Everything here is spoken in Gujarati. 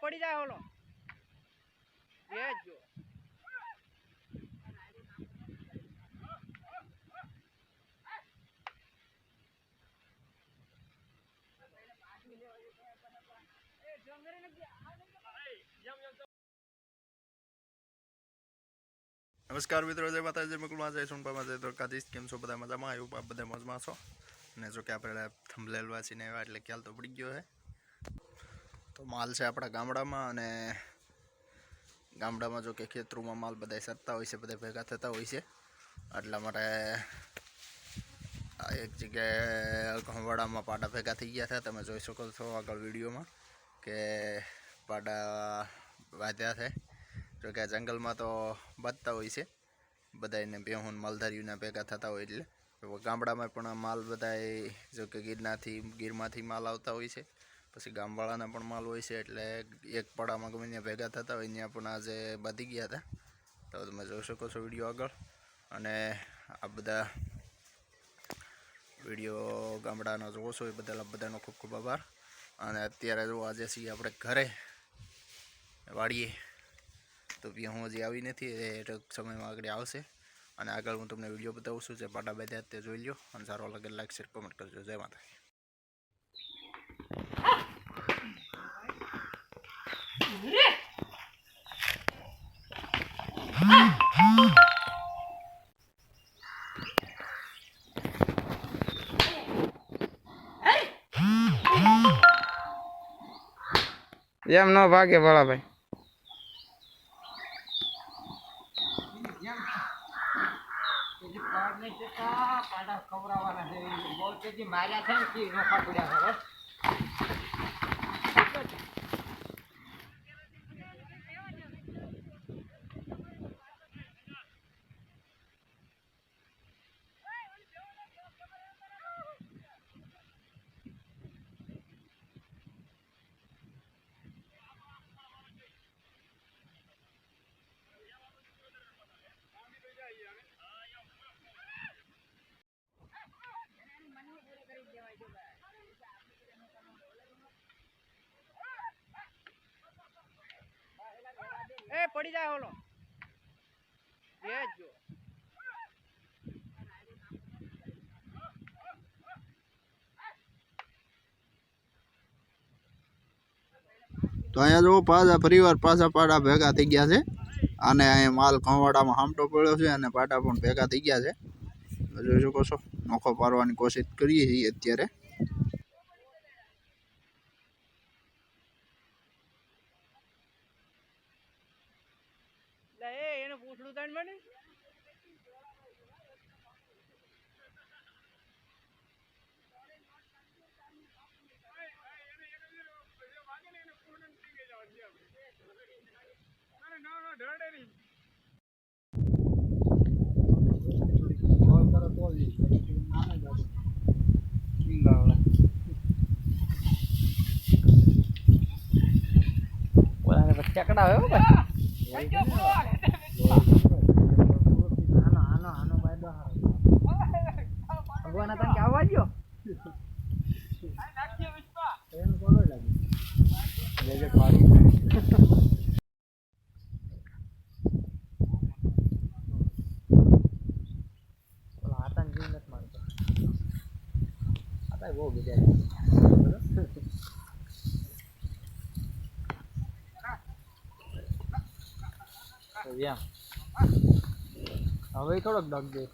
પડી જાય ઓલો. એ જ. નમસ્કાર મિત્રો, જય માતાજી મુકુલમાં જય સોનપામાં, જય દ્વારકાધીશ. કેમ છો? બધા મજામાં? આવ્યું બધા મોજમાં છો. અને જો કે આપણે થંભલેલ વાંચીને એવા એટલે ખ્યાલ તો પડી ગયો છે. તો માલ છે આપણા ગામડામાં અને ગામડામાં જો કે ખેતરોમાં માલ બધા સરતા હોય છે બધા ભેગા થતા હોય છે. એટલા માટે એક જગ્યાએ ઘઉંવાડામાં પાડા ભેગા થઈ ગયા છે. તમે જોઈ શકો છો આગળ વિડીયોમાં કે પાડા વાધ્યા છે. જો કે જંગલમાં તો બાંધતા હોય છે. બધાને બેહુન માલધારીઓના ભેગા થતા હોય એટલે. ગામડામાં પણ માલ બધાય જો કે ગીરનાથી ગીરમાંથી માલ આવતા હોય છે. પછી ગામવાળાના પણ માલ હોય છે એટલે એક પડામાં ગમે ત્યાં ભેગા થતા હોય ત્યાં પણ આજે બાંધી ગયા હતા. તો તમે જોઈ શકો છો વીડિયો આગળ. અને આ બધા વીડિયો ગામડાનો જોવો છો, એ બદલ બધાનો ખૂબ ખૂબ આભાર. અને અત્યારે જો આજે છીએ આપણે ઘરે, વાડીએ. તો બી હું હજી આવી નથી, એ સમયમાં આગળ આવશે. અને આગળ હું તમને વીડિયો બતાવું છું, જે પાટા બધા તે જોઈ લો અને સારો લાગે લાઈક શેર કોમેન્ટ કરજો. જય માતા એમ ન ભાગે ભોળાભાઈ એ પડી જાય ઓલો એ જ જો. તો અહીંયા જો પાછા પરિવાર પાછા પાડા ભેગા થઈ ગયા છે. અને અહીંયા માલ ખંવાડામાં હામટો પડ્યો છે અને પાટા પણ ભેગા થઈ ગયા છે. જોઈ શકો છો, નોખો પાડવાની કોશિશ કરીએ છીએ અત્યારે. એને પૂછડું તાણ મને ચકડા હોય ભાઈ. આનો આનો આનો બાયદો ભગવાન હતા કે આવવા હાથા બહુ બીજા હવે થોડોક ડગ દે.